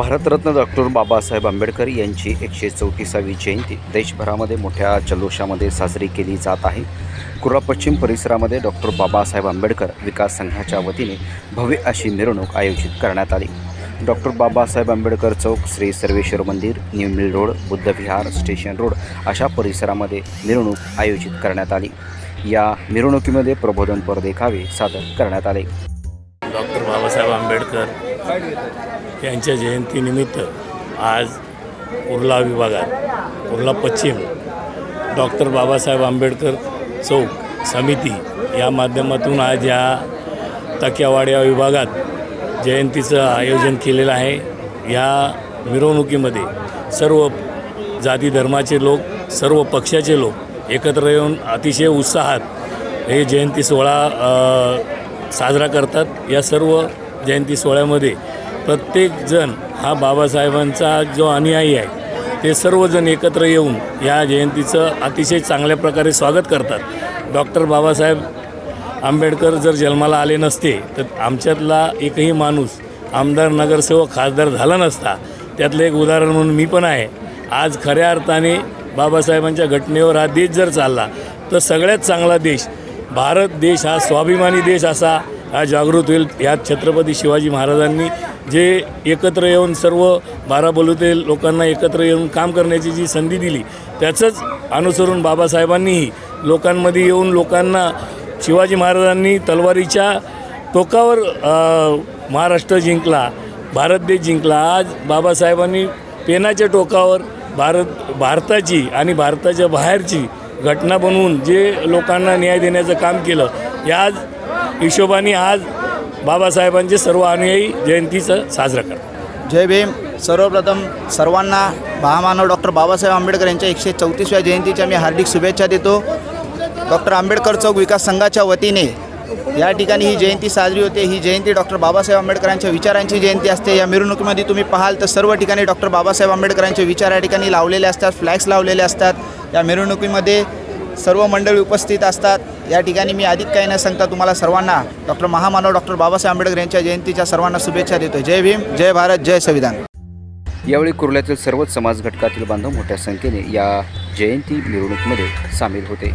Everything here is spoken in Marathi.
भारतरत्न डॉक्टर बाबासाहेब आंबेडकर यांची एकशे चौतीसावी जयंती देशभरामध्ये मोठ्या जल्लोषामध्ये साजरी केली जात आहे. कुर्ला पश्चिम परिसरामध्ये डॉक्टर बाबासाहेब आंबेडकर विकास संघाच्या वतीने भव्य अशी मिरवणूक आयोजित करण्यात आली. डॉक्टर बाबासाहेब आंबेडकर चौक श्री सर्वेश्वर मंदिर न्यू मिल रोड बुद्धविहार स्टेशन रोड अशा परिसरामध्ये मिरवणूक आयोजित करण्यात आली. या मिरवणुकीमध्ये प्रबोधनपर देखावे सादर करण्यात आले. डॉक्टर बाबासाहेब आंबेडकर यांच्या जयंतीनिमित्त आज कुर्ला विभागात कुर्ला पश्चिम डॉक्टर बाबासाहेब आंबेडकर चौक समिती या माध्यमातून आज या तक्यावाड्या विभागात जयंतीचं आयोजन केलेलं आहे. या मिरवणुकीमध्ये सर्व जाती धर्माचे लोक सर्व पक्षाचे लोक एकत्र येऊन अतिशय उत्साहात हे जयंती सोहळा साजरा करतात. या सर्व जयंती सोहळ्यामध्ये प्रत्येकजण हा बाबासाहेबांचा जो अनुयायी आहे ते सर्वजण एकत्र येऊन या जयंतीचं अतिशय चांगल्या प्रकारे स्वागत करतात. डॉक्टर बाबासाहेब आंबेडकर जर जन्माला आले नसते तर आमच्यातला एकही माणूस आमदार नगरसेवक खासदार झाला नसता. त्यातलं एक उदाहरण म्हणून मी पण आहे. आज खऱ्या अर्थाने बाबासाहेबांच्या घटनेवर हा देश जर चालला तर सगळ्यात चांगला देश भारत देश हा स्वाभिमानी देश असा हा जागृत होईल. ह्यात छत्रपती शिवाजी महाराजांनी जे एकत्र येऊन सर्व बारा बलुते लोकांना एकत्र येऊन काम करण्याची जी संधी दिली त्याचंच अनुसरून बाबासाहेबांनीही लोकांमध्ये येऊन लोकांना शिवाजी महाराजांनी तलवारीच्या टोकावर महाराष्ट्र जिंकला भारत देश जिंकला. आज बाबासाहेबांनी पेनाच्या टोकावर भारत भारताची आणि भारताच्या बाहेरची घटना बनवून जे लोकांना न्याय देण्याचं काम केलं याच हिशोबाने आज बाबासाहेबांचे सर्व अनुयायी जयंतीचं साजरा करतात. जय भीम. सर्वप्रथम सर्वांना महामानव डॉक्टर बाबासाहेब आंबेडकर यांच्या एकशे चौतीसव्या जयंतीच्या मी हार्दिक शुभेच्छा देतो. डॉक्टर आंबेडकर चौक विकास संघाच्या वतीने या ठिकाणी ही जयंती साजरी होते. ही जयंती डॉक्टर बाबासाहेब आंबेडकरांच्या विचारांची जयंती असते. या मिरवणुकीमध्ये तुम्ही पाहाल तर सर्व ठिकाणी डॉक्टर बाबासाहेब आंबेडकरांचे विचार या ठिकाणी लावलेले असतात फ्लॅग्स लावलेले असतात. या मिरवणुकीमध्ये सर्व मंडळी उपस्थित असतात. या ठिकाणी मी अधिक काही न सांगता तुम्हाला सर्वांना डॉक्टर महामानव डॉक्टर बाबासाहेब आंबेडकर यांच्या जयंतीच्या सर्वांना शुभेच्छा देतो जय भीम जय भारत जय संविधान. यावेळी कुर्ल्यातील सर्वच समाज घटकातील बांधव मोठ्या संख्येने या जयंती मिरवणुकीमध्ये सामील होते.